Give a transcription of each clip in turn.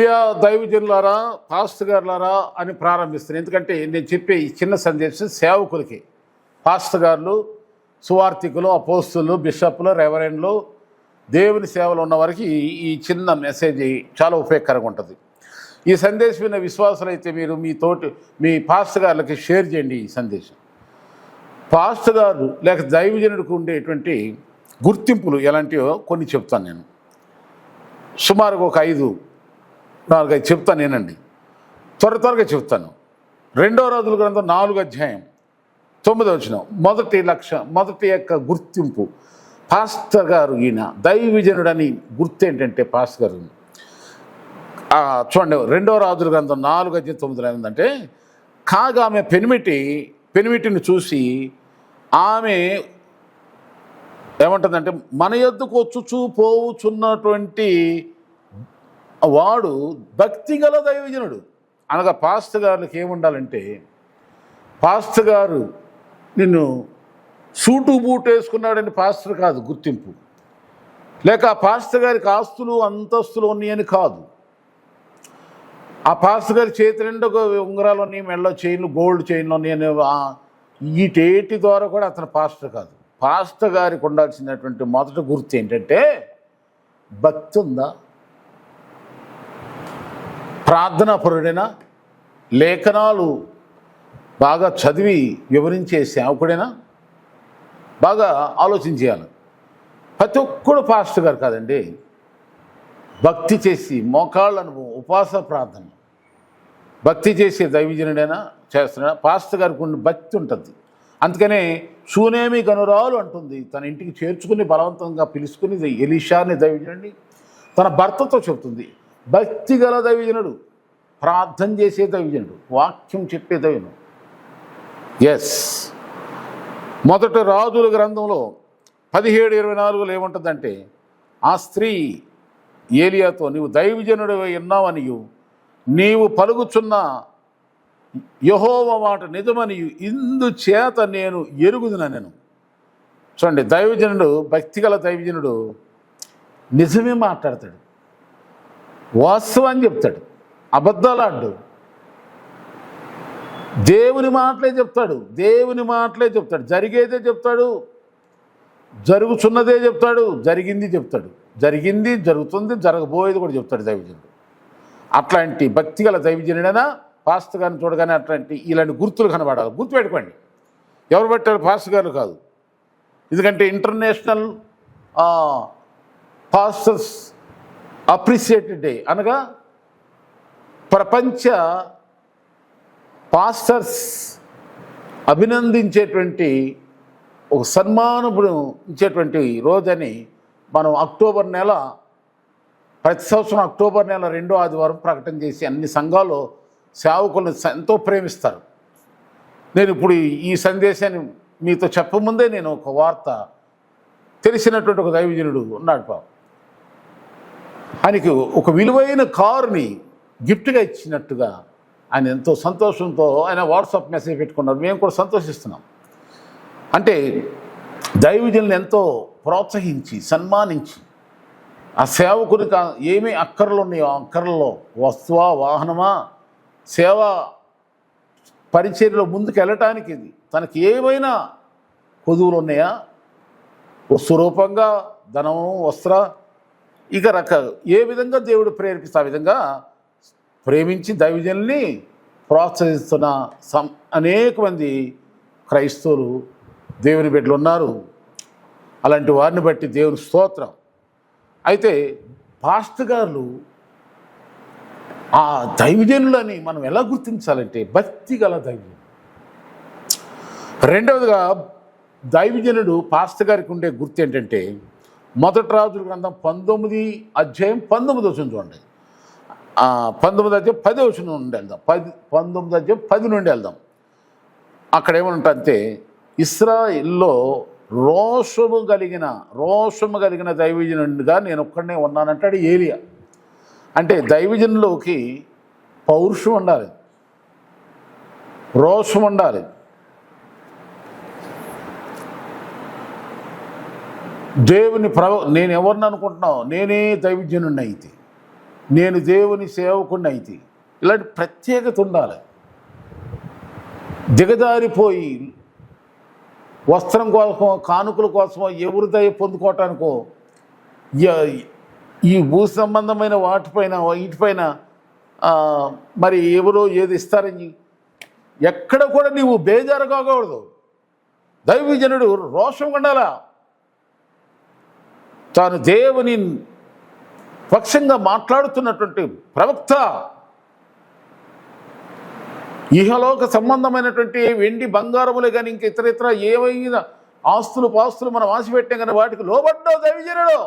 ప్రియ దైవజనులారా pastor గారులారా అని ప్రారంభిస్తున్నాను ఎందుకంటే నేను చెప్పే ఈ చిన్న సందేశం సేవకులకి. పాస్టర్ గారులు సువార్థికులు అపోస్తులు బిషప్లు రెవరెండ్లు దేవుని సేవలు ఉన్న వారికి ఈ- చిన్న మెసేజ్ చాలా ఉపయోగకరంగా ఉంటుంది. ఈ సందేశం విన్న విశ్వాసులు అయితే మీరు మీ తోటి మీ పాస్టర్ గారులకి షేర్ చేయండి ఈ సందేశం. పాస్టర్ గారు లేక దైవజనుడికి ఉండేటువంటి గుర్తింపులు ఎలాంటివో కొన్ని చెప్తాను నేను. సుమారుగా ఒక ఐదు నాలుగైదు చెప్తాను నేనండి. త్వర త్వరగా చెప్తాను. రెండో రోజుల గ్రంథం నాలుగు అధ్యాయం తొమ్మిది వచ్చిన మొదటి లక్ష మొదటి యొక్క గుర్తింపు. పాస్టర్ గారు ఈయన దైవజనుడని గుర్తు ఏంటంటే పాస్టర్ గారు. చూడండి రెండో రాజుల గ్రంథం నాలుగు అధ్యాయం తొమ్మిదిలో ఏంటంటే కాగా ఆమె పెనిమిటి పెనిమిటిని చూసి ఆమె ఏమంటుందంటే మన ఎద్దుకు వచ్చుచూ పోవుచున్నటువంటి వాడు భక్తి గల దైవజనుడు. అనగా పాస్టర్ గారికి ఏముండాలంటే పాస్టర్ గారు నిన్ను సూటు బూటు వేసుకున్నాడని పాస్టర్ కాదు గుర్తింపు. లేక ఆ పాస్టర్ గారికి ఆస్తులు అంతస్తులు ఉన్నాయని కాదు. ఆ పాస్టర్ గారి చేతి నిండా ఉంగరాలు ఉన్నాయి మెడలో చైన్లు గోల్డ్ చైన్లు ఉన్నాయని ఆ- వీటేటి ద్వారా కూడా అతను పాస్టర్ కాదు. పాస్టర్ గారికి ఉండాల్సినటువంటి మొదటి గుర్తు ఏంటంటే భక్తి ఉందా? ప్రార్థనాపరుడైనా లేఖనాలు బాగా చదివి వివరించే సేవకుడైనా బాగా ఆలోచించేయాలి ప్రతి ఒక్కడు పాస్టర్ గారు కాదండి. భక్తి చేసి మోకాళ్ళను ఉపాస ప్రార్థన. భక్తి చేసే దైవజనుడైనా చేస్తున్న పాస్టర్ గారికి ఉన్న భక్తి ఉంటుంది. అందుకనే శూనేమి గనురాలు అంటుంది. తన ఇంటికి చేర్చుకుని బలవంతంగా పిలుచుకుని ఎలీషాని దైవజనుడిని తన భర్తతో చెబుతుంది. భక్తి గల దైవజనుడు. ప్రార్థన చేసే దైవజనుడు వాక్యం చెప్పే దైవజనుడు. ఎస్ మొదట రాజుల గ్రంథంలో పదిహేడు ఇరవై నాలుగులో ఏముంటుందంటే ఆ స్త్రీ ఏలియాతో నీవు దైవజనుడు ఉన్నావనియు నీవు పలుగుచున్న యహోవ మాట నిజమనియు ఇందుచేత నేను ఎరుగుదున నేను? చూడండి దైవజనుడు భక్తిగల దైవజనుడు నిజమే మాట్లాడతాడు. వాస్తవాన్ని చెప్తాడు. అబద్ధాలు ఆడు. దేవుని మాటలే చెప్తాడు. దేవుని మాటలే చెప్తాడు. జరిగేదే చెప్తాడు. జరుగుతున్నదే చెప్తాడు. జరిగింది చెప్తాడు. జరిగింది జరుగుతుంది జరగబోయేది కూడా చెప్తాడు దైవజనుడు. అట్లాంటి భక్తిగల దైవజనుడైనా పాస్త గారిని చూడగానే అట్లాంటి ఇలాంటి గుర్తులు కనబడాలి. గుర్తుపెట్టుకోండి ఎవరు పెట్టారు? పాస్టర్ గారు కాదు. ఎందుకంటే ఇంటర్నేషనల్ పాస్టర్స్ అప్రిసియేటెడ్ డే అనగా ప్రపంచ పాస్టర్స్ అభినందించేటువంటి ఒక సన్మానపుడు ఇచ్చేటువంటి రోజని మనం అక్టోబర్ నెల ప్రతి సంవత్సరం అక్టోబర్ నెల రెండో ఆదివారం ప్రకటన చేసి అన్ని సంఘాలు సేవకులను ఎంతో ప్రేమిస్తారు. నేను ఇప్పుడు ఈ- ఈ సందేశాన్ని మీతో చెప్పముందే నేను ఒక వార్త తెలిసినటువంటి ఒక దైవజనుడు ఉన్నాడు పాపం. ఆయనకి ఒక విలువైన కారుని గిఫ్ట్గా ఇచ్చినట్టుగా ఆయన ఎంతో సంతోషంతో ఆయన వాట్సాప్ మెసేజ్ పెట్టుకున్నారు. మేము కూడా సంతోషిస్తున్నాం. అంటే దైవజనులను ఎంతో ప్రోత్సహించి సన్మానించి ఆ సేవకునికి ఏమీ ఏమి అక్కర్లు ఉన్నాయో ఆ అక్కర్లలో వస్తువా వాహనమా సేవ పరిచర్లో ముందుకు వెళ్ళటానికి ఇది తనకి ఏమైనా కొదువులు ఉన్నాయా? వస్తురూపంగా ధనము వస్త్ర ఇక రక ఏ విధంగా దేవుడు ప్రేరేపిస్తే ఆ విధంగా ప్రేమించి దైవజనుల్ని ప్రోత్సహిస్తున్న సం అనేక మంది క్రైస్తవులు దేవుని బిడ్డలు ఉన్నారు. అలాంటి వారిని బట్టి దేవుని స్తోత్రం. అయితే పాస్ట్ గారు ఆ దైవజనులని మనం ఎలా గుర్తించాలంటే భక్తి గల దైవజనుడు రెండవదిగా దైవజనుడు పాస్టర్ గారికి ఉండే గుర్తు ఏంటంటే మొదటి రాజుల గ్రంథం పంతొమ్మిది అధ్యాయం పంతొమ్మిది వచ్చిన చూడండి. పంతొమ్మిది అధ్యాయం పది వచ్చిన నుండి వెళ్దాం. పది పంతొమ్మిది అధ్యాయం పది నుండి వెళ్దాం. అక్కడ ఏమంటే ఇస్రాయిల్లో రోషము కలిగిన రోషము కలిగిన దైవజనుడిగా నేను ఒక్కడనే ఉన్నానంటాడు ఏలియా. అంటే దైవజనులోకి పౌరుషం ఉండాలి. రోషం ఉండాలి. దేవుని ప్రవ నేను ఎవరిని అనుకుంటున్నావు? నేనే దైవజనుడిని అయితే. నేను దేవుని సేవకుండా అయితే ఇలాంటి ప్రత్యేకత ఉండాలి. దిగజారిపోయి వస్త్రం కోసం కానుకల కోసమో ఎవరి దయ పొందుకోవటానికో య- ఈ భూ సంబంధమైన వాటిపైన వీటిపైన మరి ఎవరో ఏది ఇస్తారని ఎక్కడ కూడా నీవు బేజారు కాకూడదు. దైవజనుడు రోషం ఉండాలా? తాను దేవుని పక్షంగా మాట్లాడుతున్నటువంటి ప్రవక్త ఇహలోక సంబంధమైనటువంటి వెండి బంగారములే కానీ ఇంక ఇతర ఇతర ఏమైనా ఆస్తులు పాస్తులు మనం ఆశపెట్టాం కానీ వాటికి లోబడ్డావు దైవజనుడు.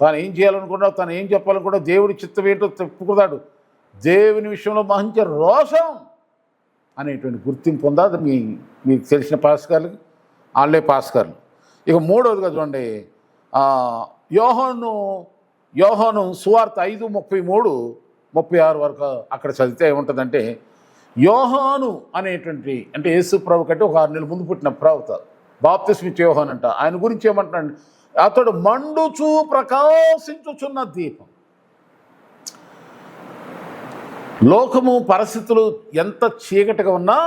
తాను ఏం చేయాలనుకున్నావు తాను ఏం చెప్పాలనుకున్నావు దేవుడి చిత్తం ఏంటో చెప్పుకున్నాడు. దేవుని విషయంలో మంచి రోషం అనేటువంటి గుర్తింపు ఉందా? అది మీ మీకు తెలిసిన పాస్కర్లు వాళ్ళే పాస్కర్లు. ఇక మూడవదిగా చూడండి. యోహోను యోహోను సువార్త ఐదు ముప్పై మూడు ముప్పై ఆరు వరకు అక్కడ చదివితే ఏముంటుందంటే యోహాను అనేటువంటి అంటే యేసు ప్రభు కంటే ఒక ఆరు నెలల ముందు పుట్టిన ప్రవత బాప్తిస్మిచ్ యోహాన్ అంట. ఆయన గురించి ఏమంటున్నాడు? అతడు మండుచూ ప్రకాశించుచున్న దీపం. లోకము పరిస్థితులు ఎంత చీకటిగా ఉన్నా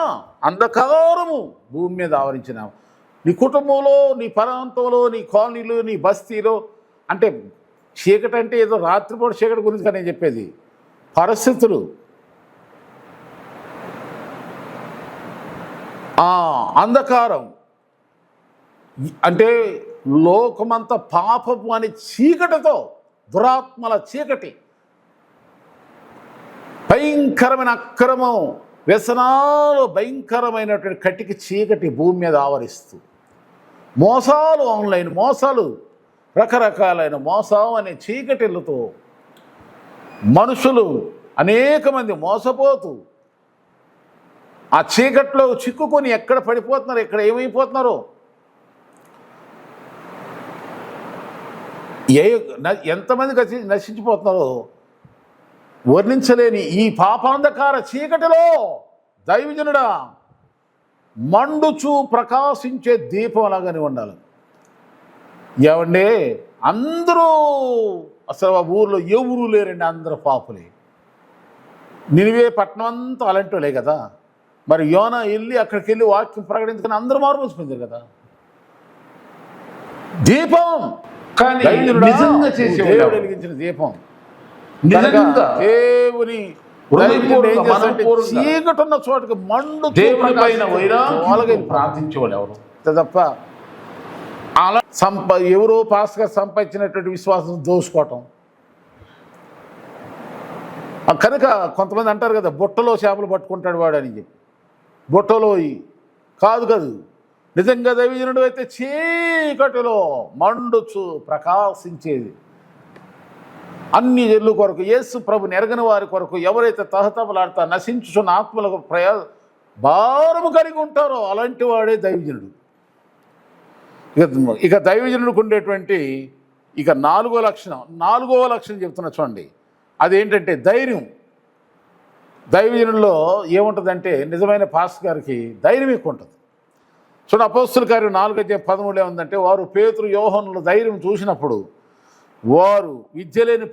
అంధకారము భూమి మీద ఆవరించిన నీ కుటుంబంలో నీ ప్రాంతంలో నీ కాలనీలో నీ బస్తీలో అంటే చీకటి అంటే ఏదో రాత్రిపూట చీకటి గురించి కానీ చెప్పేది. పరిస్థితులు. అంధకారం. అంటే లోకమంత పాపపు అనే చీకటితో దురాత్మల చీకటి. భయంకరమైన అక్రమం వ్యసనాలు భయంకరమైనటువంటి కటికి చీకటి భూమి మీద ఆవరిస్తూ. మోసాలు ఆన్లైన్ మోసాలు. రకరకాలైన మోసం అనే చీకటిలతో మనుషులు అనేక మంది మోసపోతూ ఆ చీకట్లో చిక్కుకొని ఎక్కడ పడిపోతున్నారు ఎక్కడ ఏమైపోతున్నారో? ఏ న- ఎంతమంది నశి- నశించిపోతున్నారో వర్ణించలేని ఈ పాపాంధకార చీకటిలో దైవజనుడా మండుచు ప్రకాశించే దీపం లాగానే ఉండాలి. ఏమండి? అందరూ అసలు ఆ ఊర్లో ఎవరు లేరండి అందరూ పాపులే. నినివే పట్టణం అంతా అలాంటిలే కదా. మరి యోన వెళ్ళి అక్కడికి వెళ్ళి వాక్యం ప్రకటించుకుని అందరూ మారుమోసిపోయింది కదా. దీపం! దేవుడు? వెలిగించిన దీపం. దేవుని చీకటున్న చోటుకి మండు దేవుని పైన ప్రార్థించేవాడు ఎవరు తప్ప అలా సంప ఎవరో పాస్గా సంపాదించినటువంటి విశ్వాసం దోసుకోవటం కనుక కొంతమంది అంటారు కదా బుట్టలో చేపలు పట్టుకుంటాడు వాడు అని చెప్పి. బుట్టలో కాదు కాదు. నిజంగా దైవజనుడు అయితే చీకటిలో మండుచు ప్రకాశించేది. అన్ని జల్లు కొరకు యేసు ప్రభు నెరగని వారి కొరకు ఎవరైతే తహతపలాడతా నశించుచున్న ఆత్మలకు ప్రయా భారము కలిగి ఉంటారో అలాంటి వాడే దైవజనుడు. ఇక ఇక దైవజనుడికి ఉండేటువంటి ఇక నాలుగో లక్షణం నాలుగవ లక్షణం చెప్తున్నా చూడండి. అదేంటంటే ధైర్యం. దైవజనుల్లో ఏముంటుందంటే నిజమైన పాస్ గారికి ధైర్యం ఎక్కువ ఉంటుంది చూడండి అపోస్తుల కార్యం నాలుగు అధ్యాయం పదమూడు ఏముందంటే వారు పేతురు యోహనుల ధైర్యం చూసినప్పుడు వారు విద్య లేని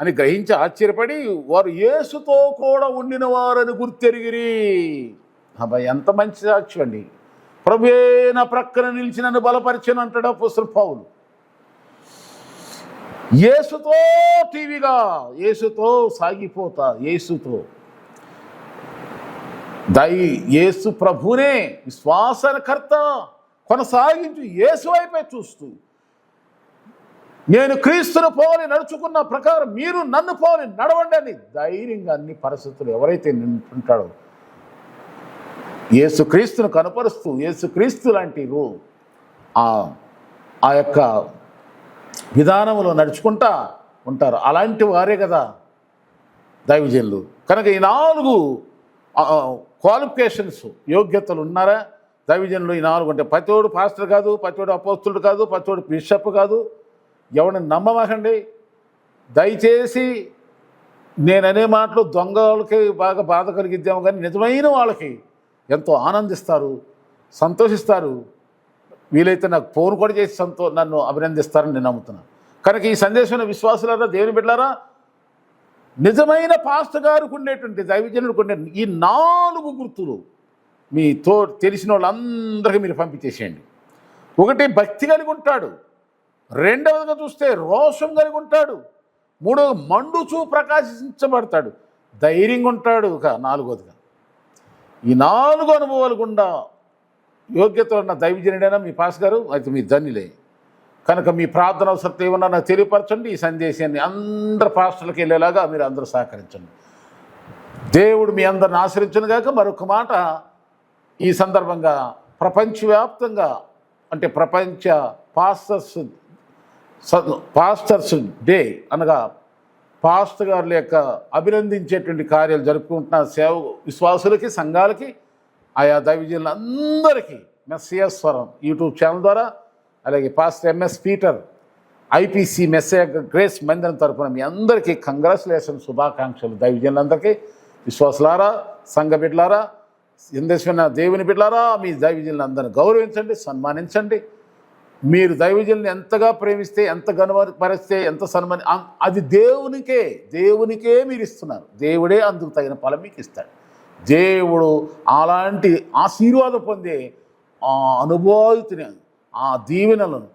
అని గ్రహించి ఆశ్చర్యపడి వారు యేసుతో కూడా ఉండిన వారని గుర్తెరిగిరి. అబ్బాయి ఎంత మంచి సాక్ష్యం అండి. ప్రభువే నా ప్రక్కన నిలిచి నన్ను బలపరిచను అంటాడు అపోస్తుల పావులు ఏసుతో టీవీగా ఏసుతో సాగిపోతా ఏసుతో దై ఏసు ప్రభునే విశ్వాసకర్త కొనసాగించు యేసు వైపే చూస్తూ. నేను క్రీస్తును పోవాలి నడుచుకున్న ప్రకారం మీరు నన్ను పోని నడవండి అని ధైర్యంగా అన్ని పరిస్థితులు ఎవరైతే నింటుంటాడో ఏసుక్రీస్తును కనపరుస్తూ ఏసుక్రీస్తు లాంటి రూ- ఆ యొక్క విధానంలో నడుచుకుంటా ఉంటారు. అలాంటి వారే కదా దైవజనులు. కనుక ఈ నాలుగు క్వాలిఫికేషన్స్ యోగ్యతలు ఉన్నారా? దైవజనులు ఈ నాలుగు అంటే ప్రతివాడు పాస్టర్ కాదు ప్రతివాడు అపోస్తుడు కాదు ప్రతివాడు బిషప్ కాదు. ఎవరిని నమ్మమకండి. దయచేసి నేననే మాటలు దొంగలకి బాగా బాధ కలిగిద్దాము కానీ నిజమైన వాళ్ళకి ఎంతో ఆనందిస్తారు సంతోషిస్తారు. వీలైతే నాకు ఫోన్ కూడా చేసి సంతో నన్ను అభినందిస్తారని నేను నమ్ముతున్నాను కనుక ఈ సందేశంలో విశ్వాసులారా దేవుని బిడ్డారా నిజమైన పాస్ట్ గారికి ఉండేటువంటి దైవజనుడికి ఉండే ఈ నాలుగు గుర్తులు మీ తో తెలిసిన వాళ్ళందరికీ మీరు పంపించేసేయండి. ఒకటి భక్తి కలిగి ఉంటాడు. రెండవదిగా చూస్తే రోషం కలిగి ఉంటాడు. మూడవది మండుచూ ప్రకాశించబడతాడు. ధైర్యంగా ఉంటాడు ఒక నాలుగోదిగా ఈ నాలుగు అనుభవాలు గుండా యోగ్యత ఉన్న దైవజనుడైనా మీ పాస్ గారు అయితే మీ ధన్యులే. కనుక మీ ప్రార్థన అవసరం ఏమన్నా నాకు తెలియపరచండి ఈ సందేశాన్ని అందరు పాస్టర్లకు వెళ్ళేలాగా మీరు అందరూ సహకరించండి. దేవుడు మీ అందరిని ఆశ్రయించను గాక మరొక మాట ఈ సందర్భంగా ప్రపంచవ్యాప్తంగా అంటే ప్రపంచ పాస్టర్స్ పాస్టర్స్ డే అనగా పాస్టర్ గారుల యొక్క అభినందించేటువంటి కార్యాలు జరుపుకుంటున్న సేవ విశ్వాసులకి సంఘాలకి ఆయా దైవజనులందరికీ మెస్సియస్వరం యూట్యూబ్ ఛానల్ ద్వారా అలాగే పాస్టర్ ఎంఎస్ పీటర్ ఐపీసీ మెస్సే గ్రేస్ మందిరం తరఫున మీ అందరికీ కంగ్రాచులేషన్ శుభాకాంక్షలు. దైవజనులందరికీ విశ్వాసులారా సంఘ బిడ్డలారా ఎందేశమైన దేవుని బిడ్డలారా మీ దైవజనులందరిని గౌరవించండి సన్మానించండి. మీరు దైవజనుని ఎంతగా ప్రేమిస్తే ఎంత గనుపరిస్తే ఎంత సన్మాని అది దేవునికే దేవునికే మీరు ఇస్తున్నారు. దేవుడే అందుకు తగిన ఫలం మీకు ఇస్తాడు. దేవుడు అలాంటి ఆశీర్వాదం పొందే ఆ అనుభూతిని ఆ దీవెనలను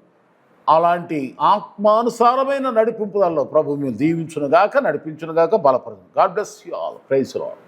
అలాంటి ఆత్మానుసారమైన నడిపింపుదల్లో ప్రభు మేము దీవించునుగాక నడిపించునుగాక బలపడదు god bless you all praise lord